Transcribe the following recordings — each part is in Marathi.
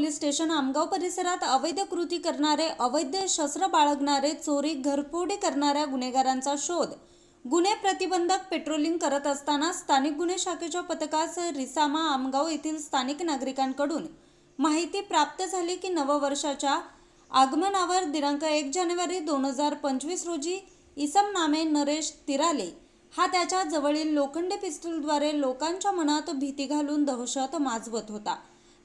पोलीस स्टेशन आमगाव परिसरात अवैध कृती करणारे अवैध शस्त्र बाळगणारे चोरी घरफोडी करणाऱ्या गुन्हेगारांचा शोध. गुन्हे प्रतिबंधक पेट्रोलिंग करत असताना स्थानिक गुन्हे शाखेच्या पथकास रिसामा आमगाव येथील स्थानिक नागरिकांकडून माहिती प्राप्त झाली की नववर्षाच्या आगमनावर दिनांक एक जानेवारी दोन हजार पंचवीस रोजी इसम नामे नरेश तिराले हा त्याच्या जवळील लोखंडी पिस्तूलद्वारे लोकांच्या मनात भीती घालून दहशत माजवत होता.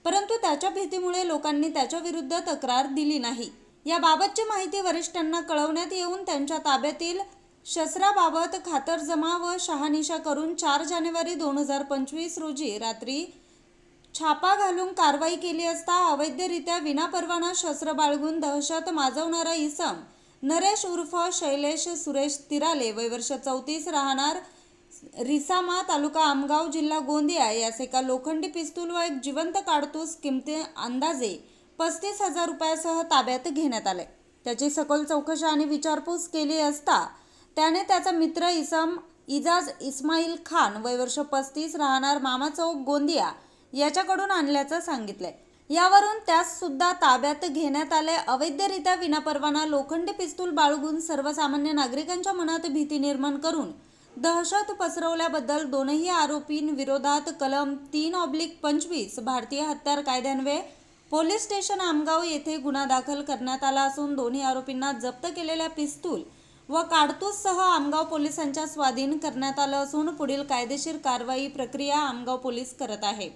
परंतु त्याच्या भीतीमुळे लोकांनी त्याच्याविरुद्ध तक्रार दिली नाही. याबाबतची माहिती वरिष्ठांना कळवण्यात येऊन त्यांच्या ताब्यातील शस्त्राबाबत खातरजमा व शहानिशा करून चार जानेवारी दोन हजार पंचवीस रोजी रात्री छापा घालून कारवाई केली असता अवैधरित्या विनापरवाना शस्त्र बाळगून दहशत माजवणारा इसम नरेश उर्फ शैलेश सुरेश तिराले वयवर्ष चौतीस राहणार रिसामा तालुका आमगाव जिल्हा गोंदिया यास एका लोखंडी पिस्तूल व एक जिवंत काडतूस किमती अंदाजे पस्तीस हजार रुपयासह ताब्यात घेण्यात आले. त्याची सखोल चौकशी आणि विचारपूस केली असता त्याने त्याचा मित्र इसम इजाज इस्माईल खान वयवर्ष पस्तीस राहणार मामा चौक गोंदिया याच्याकडून आणल्याचं सांगितलंय. यावरून त्यास सुद्धा ताब्यात घेण्यात आले. अवैधरित्या विनापरवाना लोखंडी पिस्तूल बाळगून सर्वसामान्य नागरिकांच्या मनात भीती निर्माण करून दहशत पसरवल्याबद्दल दोनही आरोपींविरोधात कलम तीन ऑब्लिक पंचवीस भारतीय हत्यार कायद्यान्वये पोलीस स्टेशन आमगाव येथे गुन्हा दाखल करण्यात आला असून दोन्ही आरोपींना जप्त केलेल्या पिस्तूल व काडतूससह आमगाव पोलिसांच्या स्वाधीन करण्यात आलं असून पुढील कायदेशीर कारवाई प्रक्रिया आमगाव पोलीस करत आहे.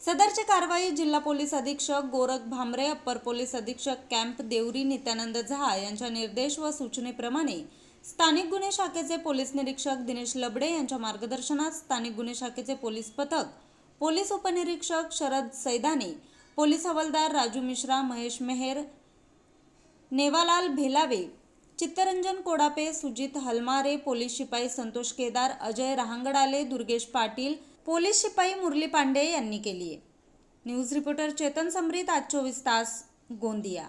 सदरची कारवाई जिल्हा पोलीस अधीक्षक गोरख भामरे अप्पर पोलीस अधीक्षक कॅम्प देवरी नित्यानंद झा यांच्या निर्देश व सूचनेप्रमाणे स्थानिक गुन्हे शाखेचे पोलीस निरीक्षक दिनेश लबडे यांच्या मार्गदर्शनात स्थानिक गुन्हे शाखेचे पोलीस पथक पोलीस उपनिरीक्षक शरद सैदाने पोलीस हवालदार राजू मिश्रा महेश मेहेर नेवालाल भेलावे चित्तरंजन कोडापे सुजित हलमारे पोलीस शिपाई संतोष केदार अजय रहांगडाले दुर्गेश पाटील पोलीस शिपाई मुरली पांडे यांनी केली आहे न्यूज रिपोर्टर चेतन समरीत आज चोवीस तास गोंदिया.